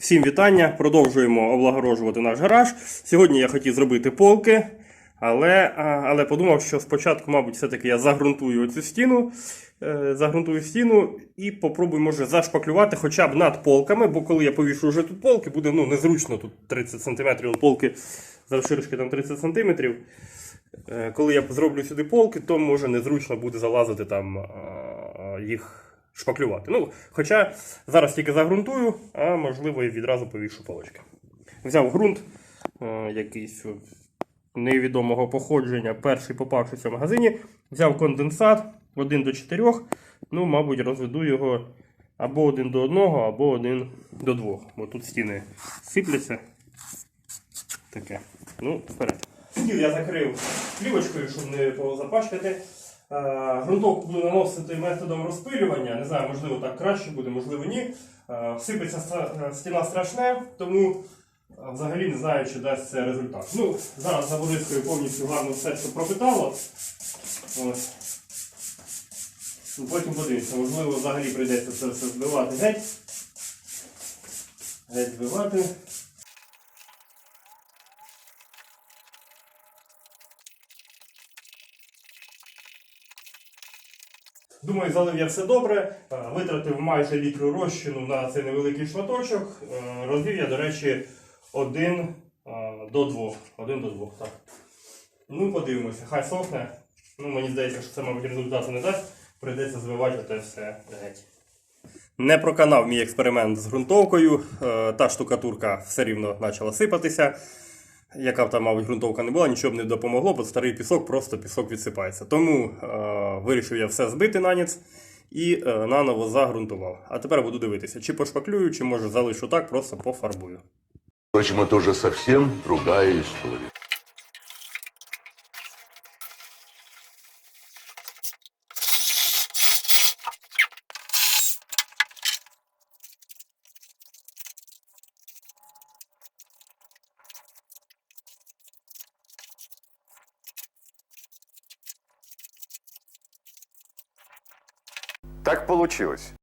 Всім вітання! Продовжуємо облагорожувати наш гараж. Сьогодні я хотів зробити полки, але, але подумав, що спочатку, мабуть, все-таки я загрунтую цю стіну, е, загрунтую стіну і попробую, може, зашпаклювати хоча б над полками, бо коли я повішу вже тут полки, буде ну, незручно тут 30 см, полки завширшки там 30 см. Е, Коли я зроблю сюди полки, то може незручно буде залазити там їх шпаклювати. Ну, хоча зараз тільки загрунтую, а можливо і відразу повішу полочки. Взяв ґрунт е, якийсь невідомого походження, перший попавшися в магазині. Взяв конденсат 1 до 4. Ну, мабуть, розведу його або один до одного, або один до двох. Бо тут стіни сипляться. Таке. Ну, вперед. Я закрив плівочкою, щоб не запачкати. Е, Грунтовку буду наносити методом розпилювання. Не знаю, можливо, так краще буде, можливо, ні. Е, Сипеться стіна страшне, тому е, взагалі не знаю, чи дасть це результат. Ну, зараз за водичкою повністю гарно все це пропитало. Ось. Ну, Потім подивимося, можливо, взагалі прийдеться це все збивати геть. Геть збивати. Думаю, залив я все добре. Е, Витратив майже літр розчину на цей невеликий шматочок. Е, Розвів я, до речі, один е, до двох. Один до двох, так. Ну, подивимося, хай сохне. Ну, мені здається, що це, мабуть, результату не дасть. Прийдеться звивати те все геть. Не проканав мій експеримент з ґрунтовкою. Та штукатурка все рівно почала сипатися. Яка б там, мабуть, ґрунтовка не була, нічого б не допомогло, бо старий пісок просто пісок відсипається. Тому е, вирішив я все збити на ніц і е, наново загрунтував. А тепер буду дивитися, чи пошпаклюю, чи може залишу так, просто пофарбую. Впрочем, это уже совсем другая история. Так получилось.